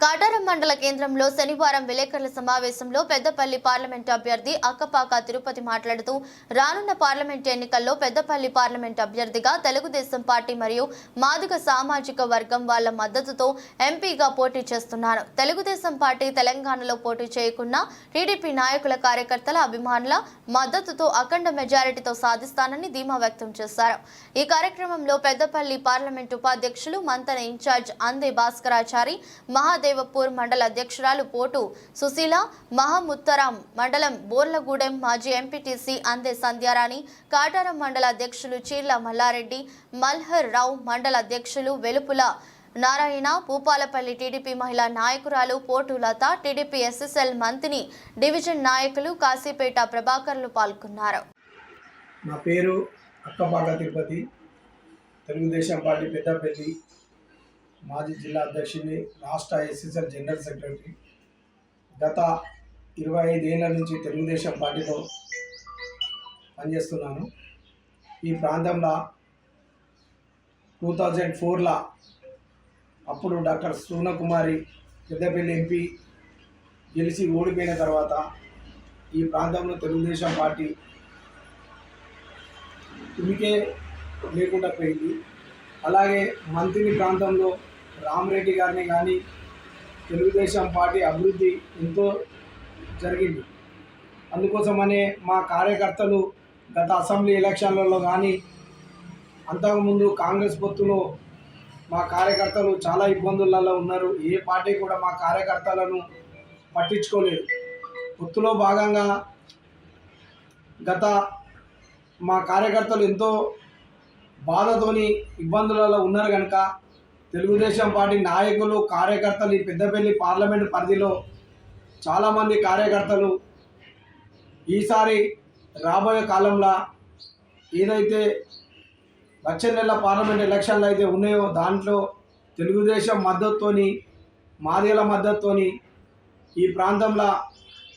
కాటారం మండల కేంద్రంలో శనివారం విలేకరుల సమావేశంలో పెద్దపల్లి పార్లమెంట్ అభ్యర్థి అక్కపాక తిరుపతి మాట్లాడుతూ రానున్న పార్లమెంట్ ఎన్నికల్లో పెద్దపల్లి పార్లమెంట్ అభ్యర్థిగా తెలుగుదేశం పార్టీ మరియు మాదిగ సామాజిక వర్గం వాళ్ళ మద్దతుతో ఎంపీగా పోటీ చేస్తున్నారు. తెలుగుదేశం పార్టీ తెలంగాణలో పోటీ చేయకున్నా టీడీపీ నాయకుల కార్యకర్తల అభిమానుల మద్దతుతో అఖండ మెజారిటీతో సాధిస్తానని ధీమా వ్యక్తం చేశారు. ఈ కార్యక్రమంలో పెద్దపల్లి పార్లమెంట్ ఉపాధ్యక్షులు మంతన ఇన్ఛార్జ్ అందే భాస్కరాచారి మహాదేవపూర్ మండల అధ్యక్షురాలు పోటు సుశీల మహముత్తరాం మండలం బోర్లగూడెం మాజీ ఎంపీటీసీ అందే సంధ్యారాణి కాటారం మండల అధ్యక్షులు చీర్ల మల్లారెడ్డి మల్హర్ రావు మండల అధ్యక్షులు వెలుపుల నారాయణ భూపాలపల్లి టీడీపీ మహిళా నాయకురాలు Potu Latha TDP S S L మంత్రి డివిజన్ నాయకులు కాశీపేట ప్రభాకర్లు పాల్గొన్నారు. నా పేరు అక్కపాక తిరుపతి తెలుగుదేశం పార్టీ పెద్దపల్లి మాజీ జిల్లా అధ్యక్షుడిని రాష్ట్ర ఎస్ఎస్ఎల్ జనరల్ సెక్రటరీ. గత ఇరవై ఐదేళ్ళ నుంచి తెలుగుదేశం పార్టీలో పనిచేస్తున్నాను. ఈ ప్రాంతంలో టూ థౌజండ్ ఫోర్లో అప్పుడు డాక్టర్ సూనకుమారి పెద్దపల్లి ఎంపీ గెలిచి ఓడిపోయిన తర్వాత ఈ ప్రాంతంలో తెలుగుదేశం పార్టీ ఉనికే లేకుండా పోయింది. అలాగే మంత్రి ప్రాంతంలో రామరెడ్డి గారిని కానీ తెలుగుదేశం పార్టీ అభివృద్ధి ఎంతో జరిగింది. అందుకోసమనే మా కార్యకర్తలు గత అసెంబ్లీ ఎలక్షన్లలో కానీ అంతకుముందు కాంగ్రెస్ పొత్తులో మా కార్యకర్తలు చాలా ఇబ్బందులలో ఉన్నారు. ఏ పార్టీ కూడా మా కార్యకర్తలను పట్టించుకోలేదు. పొత్తులో భాగంగా గత మా కార్యకర్తలు ఎంతో బాధతోని ఇబ్బందులలో ఉన్నారు కనుక తెలుగుదేశం పార్టీ నాయకులు కార్యకర్తలు ఈ పెద్దపల్లి పార్లమెంట్ పరిధిలో చాలామంది కార్యకర్తలు ఈసారి రాబోయే కాలంలో ఏదైతే వచ్చే నెల పార్లమెంట్ ఎలక్షన్లు అయితే ఉన్నాయో దాంట్లో తెలుగుదేశం మద్దతుతోని మాదిగల మద్దతుతోని ఈ ప్రాంతంలో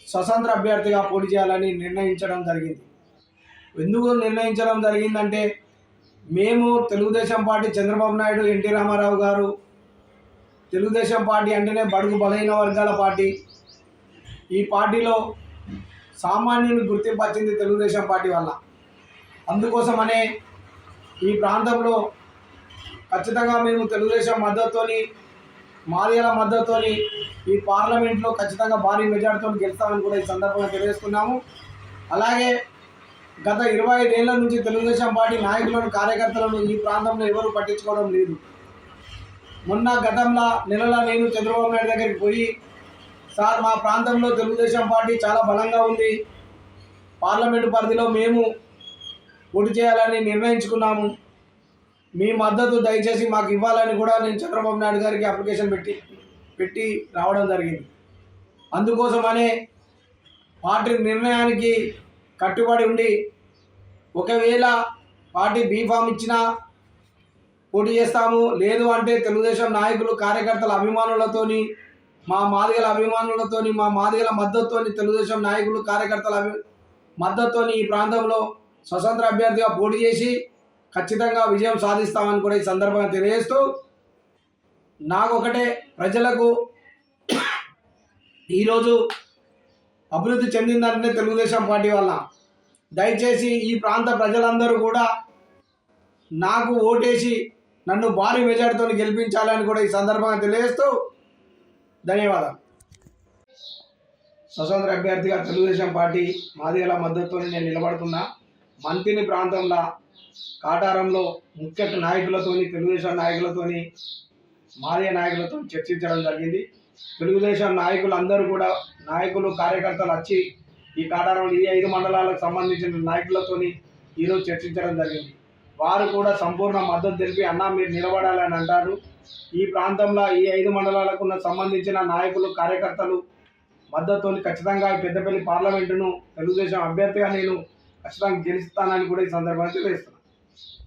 స్వతంత్ర అభ్యర్థిగా పోటీ చేయాలని నిర్ణయించడం జరిగింది. ఎందుకు నిర్ణయించడం జరిగిందంటే మేము Telugu Desam party Chandrababu Naidu N T Rama Rao గారు తెలుగుదేశం పార్టీ అంటేనే బడుగు బలహీన వర్గాల పార్టీ. ఈ పార్టీలో సామాన్యుని గుర్తింపు వచ్చింది తెలుగుదేశం పార్టీ వల్ల. అందుకోసమనే ఈ ప్రాంతంలో ఖచ్చితంగా మేము తెలుగుదేశం మద్దతుతోని మాదిగల మద్దతుతోని ఈ పార్లమెంట్లో ఖచ్చితంగా భారీ మెజార్టీతో గెలుస్తామని కూడా ఈ సందర్భంగా తెలియజేస్తున్నాము అలాగే గత ఇరవై ఐదేళ్ళ నుంచి తెలుగుదేశం పార్టీ నాయకులను కార్యకర్తలను ఈ ప్రాంతంలో ఎవరు పట్టించుకోవడం లేదు. మొన్న గతంలో నెలలో నేను చంద్రబాబు నాయుడు దగ్గరికి పోయి సార్ మా ప్రాంతంలో తెలుగుదేశం పార్టీ చాలా బలంగా ఉంది. పార్లమెంటు పరిధిలో మేము పోటీ చేయాలని నిర్ణయించుకున్నాము. మీ మద్దతు దయచేసి మాకు ఇవ్వాలని కూడా నేను చంద్రబాబు నాయుడు గారికి అప్లికేషన్ పెట్టి పెట్టి రావడం జరిగింది. అందుకోసమనే పార్టీ నిర్ణయానికి కట్టుబడి ఉండి ఒకవేళ పార్టీ బీఫామ్ ఇచ్చినా పోటీ చేస్తాము. లేదు అంటే తెలుగుదేశం నాయకులు కార్యకర్తల అభిమానులతోని మా మాదిగల అభిమానులతోని మా మాదిగల మద్దతుతోని తెలుగుదేశం నాయకులు కార్యకర్తల అభి మద్దతుతోని ఈ ప్రాంతంలో స్వతంత్ర అభ్యర్థిగా పోటీ చేసి ఖచ్చితంగా విజయం సాధిస్తామని కూడా ఈ సందర్భంగా తెలియజేస్తూ నాకు ఒకటే ప్రజలకు ఈరోజు అభివృద్ధి చెందిందంటే తెలుగుదేశం పార్టీ వల్ల. దయచేసి ఈ ప్రాంత ప్రజలందరూ కూడా నాకు ఓటేసి నన్ను భారీ మెజార్టీతో గెలిపించాలని కూడా ఈ సందర్భంగా తెలియజేస్తూ ధన్యవాదాలు. స్వతంత్ర అభ్యర్థిగా తెలుగుదేశం పార్టీ మాదిగల మద్దతుతో నేను నిలబడుతున్నా. మంతిని ప్రాంతంలో కాటారంలో ముఖ్య నాయకులతోని తెలుగుదేశం నాయకులతోని మాదిగ నాయకులతో చర్చించడం జరిగింది. తెలుగుదేశం నాయకులు అందరూ కూడా నాయకులు కార్యకర్తలు వచ్చి ఈ కాటారంలో ఈ ఐదు మండలాలకు సంబంధించిన నాయకులతోని ఈరోజు చర్చించడం జరిగింది. వారు కూడా సంపూర్ణ మద్దతు తెలిపి అన్నా మీరు నిలబడాలని అంటారు. ఈ ప్రాంతంలో ఈ ఐదు మండలాలకు సంబంధించిన నాయకులు కార్యకర్తలు మద్దతుతో ఖచ్చితంగా పెద్దపల్లి పార్లమెంటును తెలుగుదేశం అభ్యర్థిగా నేను ఖచ్చితంగా గెలుస్తానని కూడా ఈ సందర్భంగా తెలియజేస్తున్నాను.